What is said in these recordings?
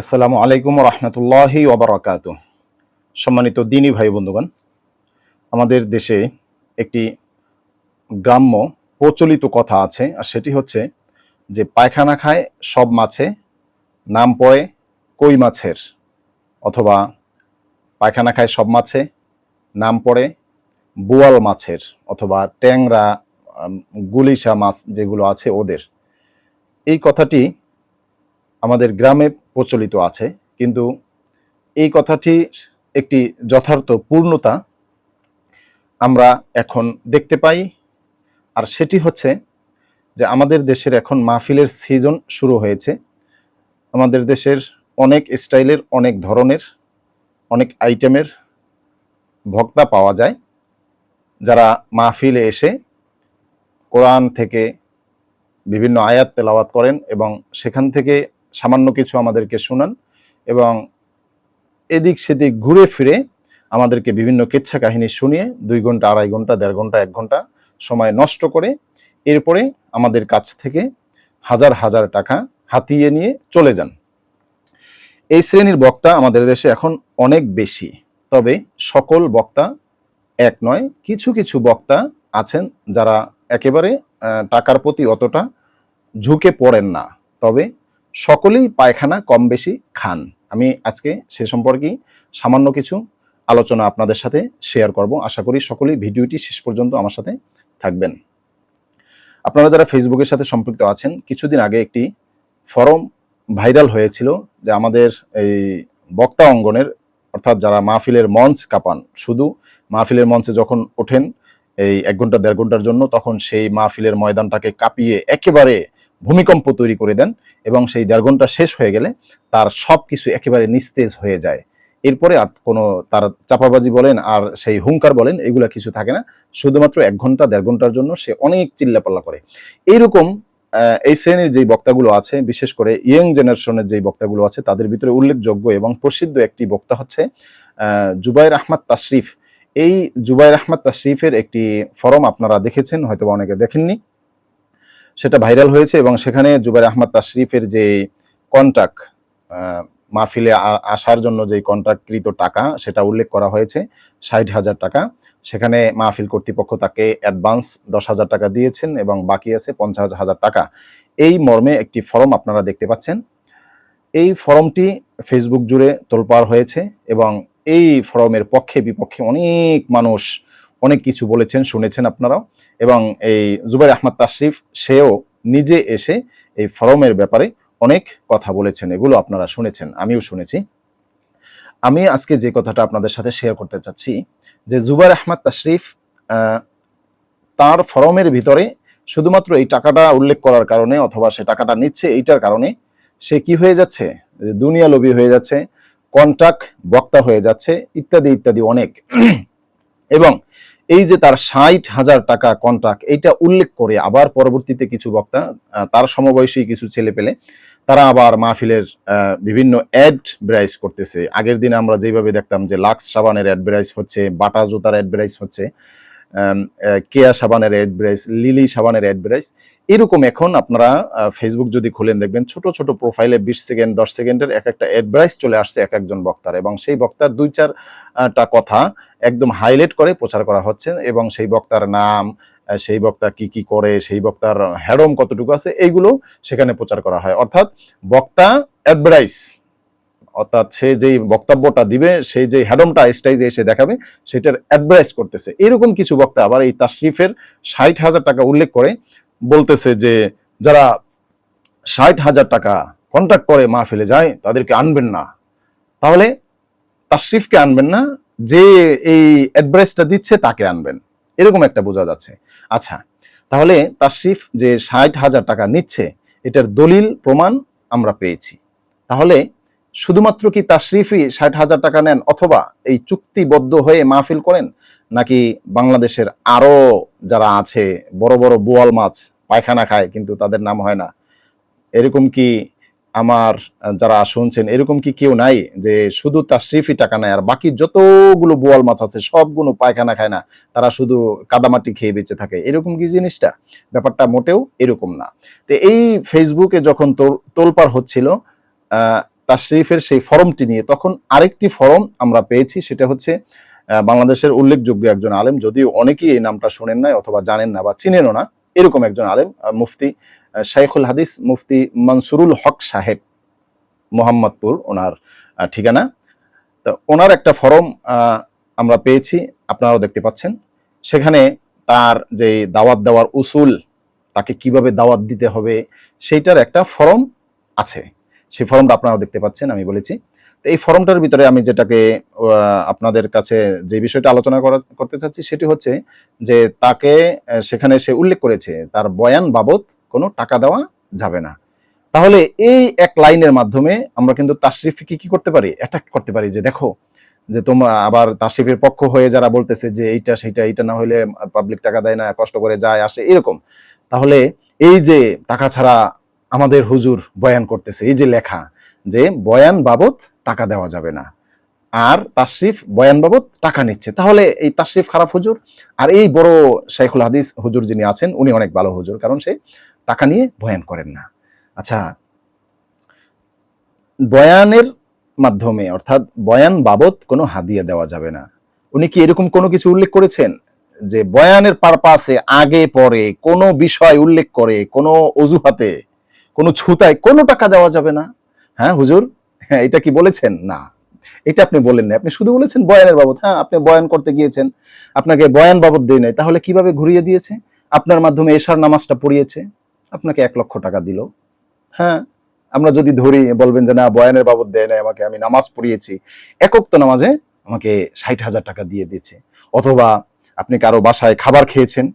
আসসালামু আলাইকুম রহমতুল্লাহি ওবরাকাত সম্মানিত দিনী ভাই বন্ধুগণ, আমাদের দেশে একটি গ্রাম্য প্রচলিত কথা আছে, আর সেটি হচ্ছে যে পায়খানা খায়, সব মাছে, নাম পড়ে কই মাছের, অথবা পায়খানা খায় সব মাছে, নাম পড়ে বোয়াল মাছের, অথবা ট্যাংরা গুলিশা মাছ যেগুলো আছে ওদের। এই কথাটি আমাদের গ্রামে প্রচলিত আছে, কিন্তু এই কথাটির একটি যথার্থ পূর্ণতা আমরা এখন দেখতে পাই, আর সেটি হচ্ছে যে আমাদের দেশের এখন মাহফিলের সিজন শুরু হয়েছে। আমাদের দেশের অনেক স্টাইলের, অনেক ধরনের, অনেক আইটেমের ভক্তা পাওয়া যায়। যারা মাহফিলে এসে কোরআন থেকে বিভিন্ন আয়াত তেলাওয়াত করেন এবং সেখান থেকে সামান্য কিছু আমাদেরকে শোনান এবং এদিক সেদিক ঘুরে ফিরে আমাদেরকে বিভিন্ন কেচ্ছা কাহিনী শুনিয়ে দুই ঘণ্টা, আড়াই ঘণ্টা, দেড় ঘণ্টা, এক ঘণ্টা সময় নষ্ট করে এরপরে আমাদের কাছ থেকে হাজার হাজার টাকা হাতিয়ে নিয়ে চলে যান। এই শ্রেণির বক্তা আমাদের দেশে এখন অনেক বেশি, তবে সকল বক্তা এক নয়। কিছু কিছু বক্তা আছেন যারা একেবারে টাকার প্রতি অতটা ঝুঁকে পড়েন না, তবে সকলেই পায়খানা কম বেশি খান। আমি আজকে সে সম্পর্কেই সামান্য কিছু আলোচনা আপনাদের সাথে শেয়ার করব। আশা করি সকলেই ভিডিওটি শেষ পর্যন্ত আমার সাথে থাকবেন। আপনারা যারা ফেসবুকের সাথে সম্পৃক্ত আছেন, কিছুদিন আগে একটি ফরম ভাইরাল হয়েছিল যে আমাদের এই বক্তা অঙ্গনের, অর্থাৎ যারা মাহফিলের মঞ্চ কাঁপান, শুধু মাহফিলের মঞ্চে যখন ওঠেন, এই এক ঘণ্টা, দেড় ঘণ্টার জন্য, তখন সেই মাহফিলের ময়দানটাকে কাঁপিয়ে একেবারে ভূমিকম্প তৈরি করে দেন এবং সেই ঘণ্টা শেষ হয়ে গেলে তার সব কিছু একেবারে নিস্তেজ হয়ে যায়। এরপরে আর কোনো তার চাপাবাজি বলেন আর সেই হুঙ্কার বলেন, এগুলা কিছু থাকে না। শুধুমাত্র এক ঘণ্টা, দেড় ঘণ্টার জন্য সে অনেক চিল্লাপাল্লা করে। এইরকম এই শ্রেণির যেই বক্তাগুলো আছে, বিশেষ করে ইয়ং জেনারেশনের যেই বক্তাগুলো আছে, তাদের ভিতরে উল্লেখযোগ্য এবং প্রসিদ্ধ একটি বক্তা হচ্ছে জুবাইর আহমদ তাশরিফ। এই জুবাইর আহমদ তাশরিফের একটি ফরম আপনারা দেখেছেন, হয়তোবা অনেকে দেখেননি। সেটা ভাইরাল হয়েছে এবং সেখানে জুবাইর আহমদ তাশরিফের যে কন্ট্রাক্ট মাহফিলে আসার জন্য যে কন্ট্রাক্টকৃত টাকা, সেটা উল্লেখ করা হয়েছে, ষাট হাজার টাকা। সেখানে মাহফিল কর্তৃপক্ষ তাকে অ্যাডভান্স দশ হাজার টাকা দিয়েছেন এবং বাকি আছে পঞ্চাশ হাজার টাকা। এই মর্মে একটি ফর্ম আপনারা দেখতে পাচ্ছেন। এই ফর্মটি ফেসবুক জুড়ে তোলপাড় হয়েছে এবং এই ফর্মের পক্ষে বিপক্ষে অনেক মানুষ অনেক কিছু বলেছেন, শুনেছেন আপনারাও। এবং এই জুবাইর আহমদ তাশরিফ, সেও নিজে এসে এই ফরমের ব্যাপারে অনেক কথা বলেছেন, এগুলো আপনারা শুনেছেন, আমিও শুনেছি। আমি আজকে যে কথাটা আপনাদের সাথে শেয়ার করতে চাচ্ছি, যে জুবাইর আহমদ তাশরিফ তার ফরমের ভিতরে শুধুমাত্র এই টাকাটা উল্লেখ করার কারণে অথবা সে টাকাটা নিচ্ছে এইটার কারণে সে কি হয়ে যাচ্ছে? দুনিয়া লোভী হয়ে যাচ্ছে কন্ট্রাক্ট বক্তা হয়ে যাচ্ছে, ইত্যাদি ইত্যাদি অনেক। এবং এই যে তার ষাট হাজার টাকা কন্ট্রাক্ট এইটা উল্লেখ করে আবার পরবর্তীতে কিছু বক্তা তার সমবয়সী কিছু ছেলে পেলে, তারা আবার মাহফিলের বিভিন্ন অ্যাড করতেছে। আগের দিনে আমরা যেভাবে দেখতাম যে লাক্স সাবানের অ্যাড হচ্ছে, বাটা জুতার অ্যাড হচ্ছে কেয়া সাবানের অ্যাড লিলি সাবানের অ্যাড এরকম এখন আপনারা ফেসবুক যদি খুলেন দেখবেন, ছোট ছোট প্রোফাইলে বিশ সেকেন্ড, দশ সেকেন্ডের এক একটা অ্যাড চলে আসছে এক একজন বক্তার। এবং সেই বক্তার দুই চারটা কথা একদম হাইলাইট করে প্রচার করা হচ্ছে এবং সেই বক্তার নাম সেই বক্তা কি কি করে, সেই বক্তার হ্যাডম কতটুকু আছে, এইগুলো সেখানে প্রচার করা হয়। অর্থাৎ বক্তা অ্যাডভার্টাইজ অর্থাৎ সে যেই বক্তব্যটা দিবে সেই যে হ্যাডমটা স্টাইজে এসে দেখাবে, সেটার অ্যাডভাইস করতেছে। এরকম কিছু বক্তা আবার এই তাশরিফের ষাট হাজার টাকা উল্লেখ করে বলতেছে যে, যারা ষাট হাজার টাকা কন্ট্যাক্ট করে মা ফেলে যায়, তাদেরকে আনবেন না। তাহলে তাশরিফকে আনবেন না যে এই অ্যাডভাইসটা দিচ্ছে তাকে আনবেন। এরকম একটা বোঝা যাচ্ছে। আচ্ছা তাহলে তাশরিফ যে ষাট হাজার টাকা নিচ্ছে, এটার দলিল, প্রমাণ আমরা পেয়েছি। তাহলে শুধুমাত্র কি তাশরিফই ষাট হাজার টাকা নেন অথবা এই চুক্তিবদ্ধ হয়ে মাহফিল করেন? নাকি বাংলাদেশের আরও যারা আছে, বড় বড় বোয়াল মাছ পায়খানা খায় কিন্তু তাদের নাম হয় না? এরকম কি আমার যারা শুনছেন, এরকম কি কেউ নাই যে শুধু তাশরিফই টাকা নেয়, আর বাকি যতগুলো বোয়াল মাছ আছে, সবগুলো পায়খানা খায় না, তারা শুধু কাদামাটি খেয়ে বেঁচে থাকে। এরকম কি জিনিসটা? ব্যাপারটা মোটেও এরকম না। তো এই ফেসবুকে যখন তোল- তোলপাড় হচ্ছিল তাশরিফের সেই ফরমটি নিয়ে, তখন আরেকটি ফরম আমরা পেয়েছি, সেটা হচ্ছে বাংলাদেশের উল্লেখযোগ্য একজন আলেম, যদিও অনেকেই এই নামটা শোনেন নাই অথবা জানেন না বা চিনেনও না, এরকম একজন আলেম মুফতি শাইখুল হাদিস মুফতি মনসুরুল হক সাহেব, মোহাম্মদপুর, ওনার ঠিকানা। তো ওনার একটা ফরম আমরা পেয়েছি, আপনারাও দেখতে পাচ্ছেন। সেখানে তার যে দাওয়াত দেওয়ার উসুল, তাকে কীভাবে দাওয়াত দিতে হবে, সেইটার একটা ফরম আছে। সেই ফর্মটা আপনারা দেখতে পাচ্ছেন, আমি বলেছি। তো এই ফর্মটার ভিতরে আমি যেটাকে আপনাদের কাছে যে বিষয়টা আলোচনা করা- করতে চাচ্ছি, সেটি হচ্ছে যে তাকে সেখানে সে উল্লেখ করেছে, তার বয়ান বাবদ কোনো টাকা দেওয়া যাবে না। তাহলে এই এক লাইনের মাধ্যমে আমরা কিন্তু তাশরিফকে কি করতে পারি? অ্যাটাক করতে পারি যে, দেখো, যে তোমরা আবার তাশরিফের পক্ষ হয়ে যারা বলতেছে যে, এইটা সেইটা, এইটা না হলে পাবলিক টাকা দেয় না, কষ্ট করে যায়, আসে, এরকম। তাহলে এই যে টাকা ছাড়া আমাদের হুজুর বয়ান করতেছে, এই যে লেখা যে, বয়ান বাবদ টাকা দেওয়া যাবে না। আর তাশরিফ বয়ান বাবদ টাকা নিচ্ছে। তাহলে এই তাশরিফ খারাপ হুজুর। আর এই বড় শাইখুল হাদিস হুজুর যিনি আছেন, উনি অনেক ভালো হুজুর। কারণ সে টাকা নিয়ে বয়ান করেন না। আচ্ছা বয়ানের মাধ্যমে অর্থাৎ বয়ান বাবদ কোনো হাদিয়া দেওয়া যাবে না। উনি কি এরকম কোনো কিছু উল্লেখ করেছেন? যে বয়ানের পারপাসে আগে, পরে কোনো বিষয় উল্লেখ করে, কোনো অজুহাতে, কোনো ছুতায় কোনো টাকা দেওয়া যাবে না? হ্যাঁ হুজুর? হ্যাঁ এটা কি বলেছেন? না। এটা আপনি বলেন না আপনি শুধু বলেছেন বয়ানের বাবদ। হ্যাঁ আপনি বয়ান করতে গিয়েছেন, আপনাকে বয়ান বাবদ দিয়ে নাই। তাহলে কীভাবে ঘুরিয়ে দিয়েছে? আপনার মাধ্যমে এশার নামাজটা পড়িয়েছে? আপনাকে এক লক্ষ টাকা দিল। হ্যাঁ আমরা যদি ধরি, বলবেন যে, না, বয়ানের বাবদ দেয় নাই, আমাকে আমি নামাজ পড়িয়েছি। একক তো নামাজে আমাকে ষাট হাজার টাকা দিয়ে দিয়েছে। অথবা আপনি কারও বাসায় খাবার খেয়েছেন,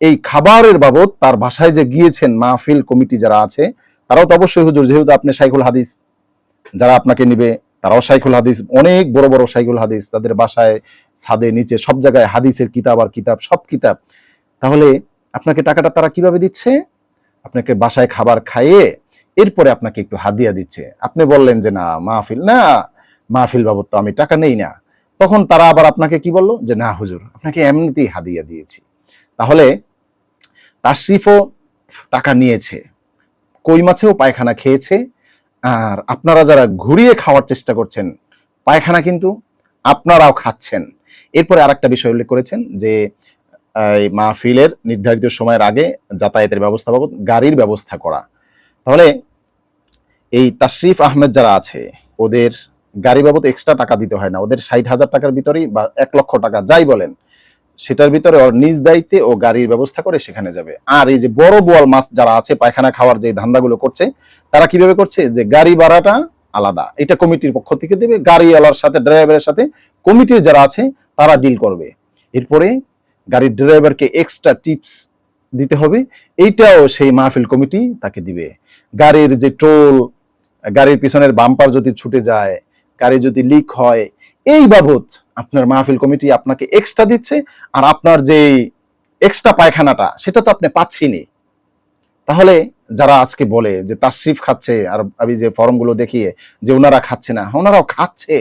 এই খাবারের বাবদ তার বাসায় যে গিয়েছেন মাহফিল কমিটি যারা আছে, তারাও তো অবশ্যই হুজুর, যেহেতু আপনি সাইকুল হাদিস, যারা আপনাকে নিবে, তারাও সাইকুল হাদিস, অনেক বড় বড় সাইকুল হাদিস, তাদের বাসায় ছাদে নিচে সব জায়গায় হাদিসের কিতাব আর কিতাব, সব কিতাব। তাহলে আপনাকে টাকাটা তারা কীভাবে দিচ্ছে? আপনাকে বাসায় খাবার খাইয়ে এরপরে আপনাকে একটু হাদিয়া দিচ্ছে। আপনি বললেন যে, না, মাহফিল না, মাহফিল বাবদ তো আমি টাকা নেই না। তখন তারা আবার আপনাকে কি বলল? যে, না, হুজুর, আপনাকে এমনিতেই হাদিয়া দিয়েছি। তাহলে তাশরিফও টাকা নিয়েছে, কই মাছেও পায়খানা খেয়েছে, আর আপনারা যারা ঘুরিয়ে খাওয়ার চেষ্টা করছেন, পায়খানা কিন্তু আপনারাও খাচ্ছেন। এরপরে আরেকটা বিষয় উল্লেখ করেছেন যে এই মাহফিলের নির্ধারিত সময়ের আগে যাতায়াতের ব্যবস্থা বাবদ গাড়ির ব্যবস্থা করা। তাহলে এই তাশরিফ আহমেদ যারা আছে, ওদের গাড়ি বাবদ এক্সট্রা টাকা দিতে হয় না। ওদের ষাট হাজার টাকার ভিতরেই বা এক লক্ষ টাকা, যাই বলেন, সেটার ভিতরে ওর নিজ দায়িত্বে ও গাড়ির ব্যবস্থা করে সেখানে যাবে। আর এই যে বড় বোয়াল মাছ যারা আছে, পায়খানা খাওয়ার যে ধান্দাগুলো করছে, তারা কীভাবে করছে? যে গাড়ি ভাড়াটা আলাদা। এটা কমিটির পক্ষ থেকে দেবে। গাড়িওয়ালার সাথে ড্রাইভারের সাথে কমিটির যারা আছে, তারা ডিল করবে। এরপরে গাড়ির ড্রাইভারকে এক্সট্রা টিপস দিতে হবে। এইটাও সেই মাহফিল কমিটি তাকে দিবে। গাড়ির যে টোল গাড়ির পিছনের বাম্পার যদি ছুটে যায়, গাড়ি যদি লিক হয়, এই বাবদ আপনার মাহফিল কমিটি আপনাকে এক্সট্রা দিচ্ছে। আর আপনার যে এক্সট্রা পায়খানাটা, সেটা তো আপনি পাচ্ছিনি তাহলে যারা আজকে বলে যে তাশরিফ খাচ্ছে, আর আমি যে ফর্মগুলো দেখিয়ে যে ওনারা খাচ্ছে না, ওনারাও খাচ্ছে।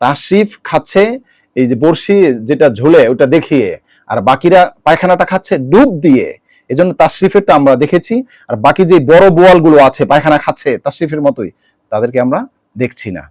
তাশরিফ খাচ্ছে, এই যে বড়শি যেটা ঝুলে, ওটা দেখিয়ে আর বাকিরা পায়খানাটা খাচ্ছে ডুব দিয়ে। এজন্য তাশরিফেরটা আমরা দেখেছি। আর বাকি যে বড় বোয়ালগুলো আছে, পায়খানা খাচ্ছে তাশরিফের মতোই, তাদেরকে আমরা দেখছি না।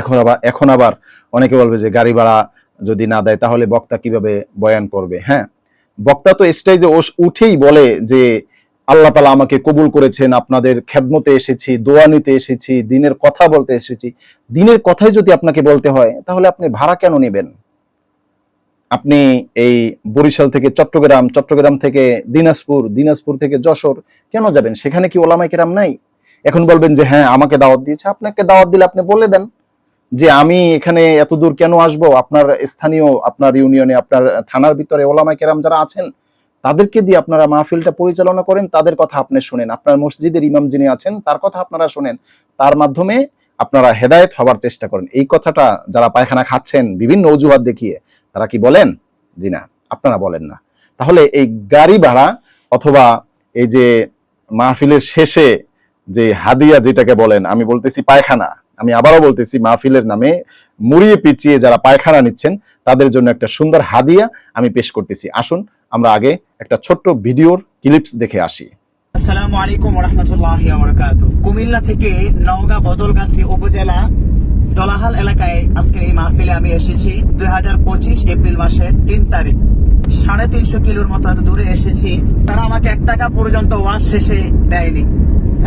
এখন আবার এখন আবার অনেকে বলবে যে গাড়ি ভাড়া যদি না দেয়, তাহলে বক্তা কীভাবে বয়ান করবে? হ্যাঁ বক্তা তো স্টেজে উঠেই বলে যে, আল্লাহ তালা আমাকে কবুল করেছেন, আপনাদের খেদমতে এসেছি, দোয়া নিতে এসেছি, দিনের কথা বলতে এসেছি। দিনের কথাই যদি আপনাকে বলতে হয়, তাহলে আপনি ভাড়া কেন নেবেন? আপনি এই বরিশাল থেকে চট্টগ্রাম চট্টগ্রাম থেকে দিনাজপুর দিনাজপুর থেকে যশোর কেন যাবেন? সেখানে কি ওলামাই কেরাম নাই? এখন বলবেন যে হ্যাঁ আমাকে দাওয়াত দিয়েছে। আপনাকে দাওয়াত দিলে আপনি বলে দেন যে, আমি এখানে এত দূর কেন আসব? আপনার স্থানীয়, আপনার ইউনিয়নে, আপনার থানার ভিতরে ওলামাই কেরাম যারা আছেন, তাদেরকে দিয়ে আপনারা মাহফিলটা পরিচালনা করেন, তাদের কথা আপনি শুনেন। আপনার মসজিদের ইমাম যিনি আছেন, তার কথা আপনারা শুনেন। তার মাধ্যমে আপনারা হেদায়েত হবার চেষ্টা করেন। এই কথাটা যারা পায়খানা খাচ্ছেন, বিভিন্ন অজুহাত দেখিয়ে তারা কি বলেন? জি না, আপনারা বলেন না। তাহলে এই গাড়ি ভাড়া অথবা এই যে মাহফিলের শেষে যে হাদিয়া যেটাকে বলেন, আমি বলতেছি পায়খানা, আমি আবারও বলতেছি মাহফিলের নামে মুড়িয়ে পিছিয়ে যারা পায়খানা নিচ্ছেন, তাদের জন্য একটা সুন্দর হাদিয়া আমি পেশ করতেছি। আসুন, আমরা আগে একটা ছোট্ট ভিডিওর ক্লিপস দেখে আসি। আসসালামু আলাইকুম রহমতুল্লাহ কুমিল্লা থেকে নওগাঁ বদলগাছি উপজেলা দলাহাল এলাকায় আজকের এই মাহফিলে আমি এসেছি। দুই এপ্রিল মাসের তিন তারিখ। সাড়ে তিনশো কিলোর মতো এত দূরে এসেছি। তারা আমাকে এক টাকা পর্যন্ত ওয়াশ শেষে দেয়নি।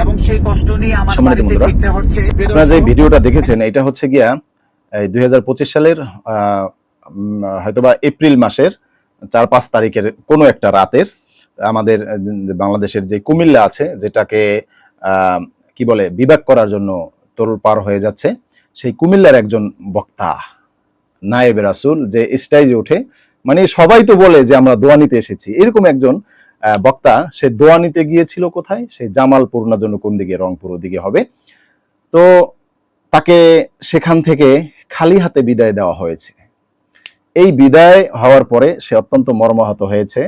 এবং সেই কষ্ট নিয়ে আমার সম্মানিত বাড়িতে বন্ধুরা, ফিরতে হচ্ছে। আপনারা যে ভিডিওটা দেখেছেন এটা হচ্ছে গিয়া এই দুই হাজার পঁচিশ সালের হয়তোবা এপ্রিল মাসের চার পাঁচ তারিখের কোনো একটা রাতের আমাদের বাংলাদেশের যে কুমিল্লা আছে যেটাকে আহ, কি বলে বিভাগ করার জন্য তোল পার হয়ে যাচ্ছে। সেই কুমিল্লার একজন বক্তা, নায়েব রাসুল, যে স্টাইজে ওঠে মানে সবাই তো বলে যে আমরা দোয়া নিতে এসেছি। এরকম একজন বক্তা, সে দোয়া নিতে গিয়েছিল কোথায়? সে জামালপুর না জন্য কোন দিকে, রংপুর দিকে হবে। তো তাকে সেখান থেকে খালি হাতে বিদায় দেওয়া হয়েছে। এই বিদায় হওয়ার পরে সে অত্যন্ত মর্মাহত হয়েছে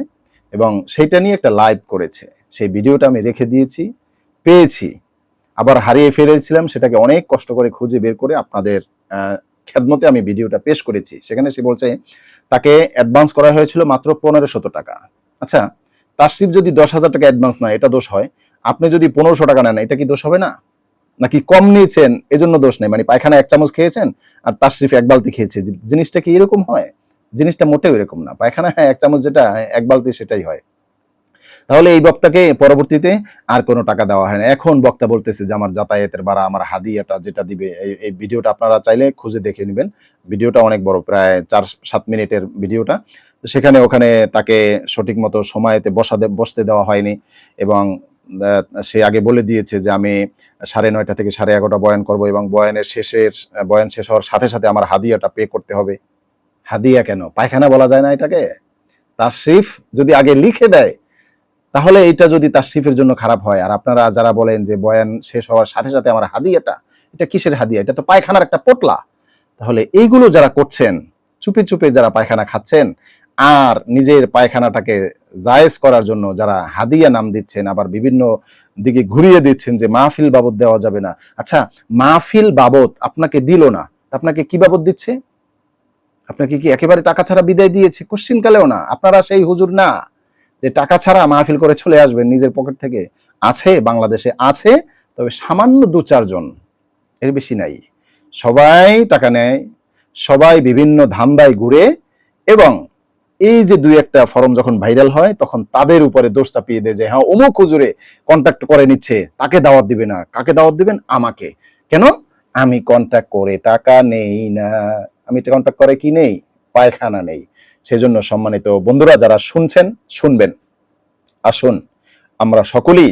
এবং সেইটা নিয়ে একটা লাইভ করেছে। সেই ভিডিওটা আমি রেখে দিয়েছি, পেয়েছি। আবার হারিয়ে ফেলেছিলাম, সেটাকে অনেক কষ্ট করে খুঁজে বের করে আপনাদের খেদমতে আমি ভিডিওটা পেশ করেছি। সেখানে সে বলছে, তাকে অ্যাডভান্স করা হয়েছিল মাত্র পনেরো শত টাকা। আচ্ছা তার তাসরিফ যদি দশ হাজার টাকা অ্যাডভান্স না এটা দোষ হয়। আপনি যদি পনেরোশো টাকা নেন, এটা কি দোষ হবে না? নাকি কম নিয়েছেন, এজন্য দোষ নেই? মানে পায়খানা এক চামচ খেয়েছেন আর তাশরিফ এক বালতি খেয়েছে। জিনিসটা কি এরকম হয়? জিনিসটা মোটেও এরকম না। পায়খানা হ্যাঁ এক চামচ যেটা, এক বালতি সেটাই হয়। তাহলে এই বক্তাকে পরবর্তীতে আর কোনো টাকা দেওয়া হয় না। এখন বক্তা বলতেছে যে, আমার যাতায়াতের ভাড়া, আমার হাদিয়াটা যেটা দিবে, এই- ভিডিওটা আপনারা চাইলে খুঁজে দেখে নেবেন। ভিডিওটা অনেক বড়, প্রায় চার, সাত মিনিটের ভিডিওটা। সেখানে ওখানে তাকে সঠিক মতো সময়তে বসা বসতে দেওয়া হয়নি এবং সে আগে বলে দিয়েছে যে, আমি সাড়ে নয়টা থেকে সাড়ে এগারোটা বয়ান করব এবং বয়ানের শেষের, বয়ান শেষ হওয়ার সাথে সাথে আমার হাদিয়াটা পে করতে হবে। হাদিয়া কেন? পায়খানা বলা যায় না এটাকে? তাশরিফ যদি আগে লিখে দেয় তাহলে এটা যদি তাশরিফের জন্য খারাপ হয়, আর আপনারা যারা বলেন যে বয়ান শেষ হওয়ার সাথে সাথে আমার হাদিয়াটা এটা কিসের হাদিয়া এটা তো পায়খানার একটা পোটলা। তাহলে এইগুলো যারা করছেন, চুপে চুপে যারা পায়খানা খাচ্ছেন, আর নিজের পায়খানাটাকে জায়েজ করার জন্য যারা হাদিয়া নাম দিচ্ছেন, আবার বিভিন্ন দিকে ঘুরিয়ে দিচ্ছেন যে মাহফিল বাবদ দেওয়া যাবে না। আচ্ছা মাহফিল বাবদ আপনাকে দিল না আপনাকে কি বাবদ দিচ্ছে? আপনাকে কি একেবারে টাকা ছাড়া বিদায় দিয়েছে? কোশ্চিন কালেও না। আপনারা সেই হুজুর না। যে টাকা ছাড়া মাহফিল করে চলে আসবেন, নিজের পকেট থেকে আছে, বাংলাদেশে আছে, তবে সামান্য দু চারজন, এর বেশি নাই। সবাই টাকা নেয়, সবাই বিভিন্ন ধান্দায় ঘুরে এবং এই যে দুই একটা ফর্ম যখন ভাইরাল হয়, তখন তাদের উপরে দোষ চাপিয়ে দেয় যে হ্যাঁ অমুক হুজুরে কন্ট্যাক্ট করে নিচ্ছে, তাকে দাওয়াত দিবে না। কাকে দাওয়াত দিবেন? আমাকে। কেন? আমি কন্ট্যাক্ট করে টাকা নেই না। আমি কন্ট্যাক্ট করে কি নেই? পায়খানা নেই। সেজন্য সম্মানিত বন্ধুরা যারা শুনছেন, শুনবেন। আসুন, আমরা সকলেই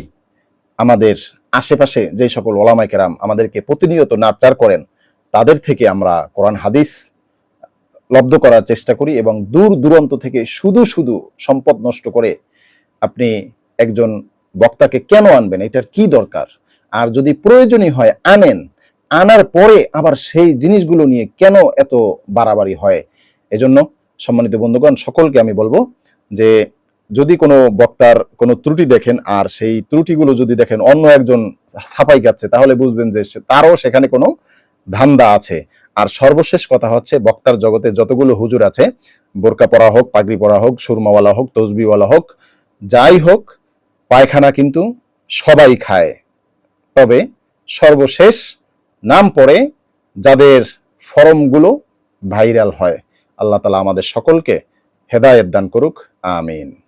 আমাদের আশেপাশে যে সকল ওলামাই কেরাম আমাদেরকে প্রতিনিয়ত নার্চার করেন, তাদের থেকে আমরা কোরআন, হাদিস লব্ধ করার চেষ্টা করি এবং দূর দূরান্ত থেকে শুধু শুধু সম্পদ নষ্ট করে আপনি একজন বক্তাকে কেন আনবেন? এটার কি দরকার? আর যদি প্রয়োজনই হয় আনেন, আনার পরে আবার সেই জিনিসগুলো নিয়ে কেন এত বাড়াবাড়ি হয়? এজন্য সম্মানিত বন্ধুগণ, সকলকে আমি বলব যে যদি কোনো বক্তার কোনো ত্রুটি দেখেন আর সেই ত্রুটিগুলো যদি দেখেন, অন্য একজন ছাপাই যাচ্ছে তাহলে বুঝবেন যে তারও সেখানে কোনো ধান্দা আছে। আর সর্বশেষ কথা হচ্ছে, বক্তার জগতে যতগুলো হুজুর আছে, বোরকা পরা হোক, পাগড়ি পরা হোক, সুরমাওয়ালা হোক, তসবিওয়ালা হোক, যাই হোক, পায়খানা কিন্তু সবাই খায়। তবে সর্বশেষ নাম পড়ে যাদের ফরমগুলো ভাইরাল হয়। আল্লাহ তালা আমাদের সকলকে হেদায়ত দান করুক আমিন।